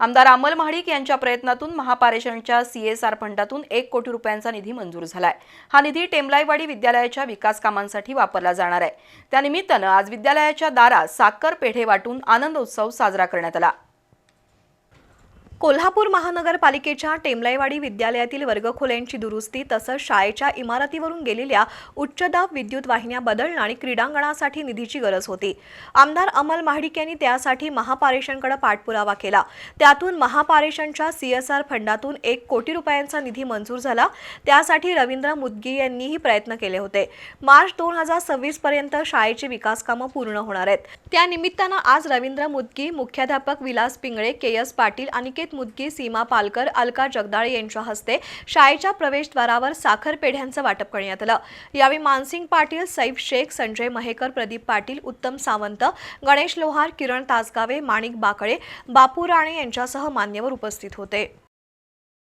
आमदार अमल महाडिक यांच्या प्रयत्नातून महापारेषणच्या सीएसआर फंडातून एक कोटी रुपयांचा निधी मंजूर झालाय. हा निधी टेमलाईवाडी विद्यालयाच्या विकास कामांसाठी वापरला जाणार आहे. त्यानिमित्तानं आज विद्यालयाच्या दारात साखर पेढे वाटून आनंद उत्सव साजरा करण्यात आला. कोल्हापूर महानगरपालिकेच्या टेमलाईवाडी विद्यालयातील वर्गखोल्यांची दुरुस्ती तसंच शाळेच्या इमारतीवरून गेलेल्या उच्चदाब विद्युत वाहिन्या बदलणं आणि क्रीडांगणासाठी निधीची गरज होती. आमदार अमल महाडिक यांनी त्यासाठी महापारेषणकडे पाठपुरावा केला. त्यातून महापारेषणच्या सीएसआर फंडातून एक कोटी रुपयांचा निधी मंजूर झाला. त्यासाठी रवींद्र मुदगी यांनीही प्रयत्न केले होते. मार्च दोन हजार सव्वीस पर्यंत शाळेची विकास कामं पूर्ण होणार आहेत. त्यानिमित्तानं आज रवींद्र मुदगी मुख्याध्यापक विलास पिंगळे के एस पाटील अनिकेत मुदगी सीमा पालकर अलका जगदाळे यांच्या हस्ते शाळेच्या प्रवेशद्वारावर साखर पेढ्यांचं वाटप करण्यात आलं. यावेळी मानसिंग पाटील सैफ शेख संजय महेकर प्रदीप पाटील उत्तम सावंत गणेश लोहार किरण तासगावे माणिक बाकळे बापू राणे यांच्यासह मान्यवर उपस्थित होते.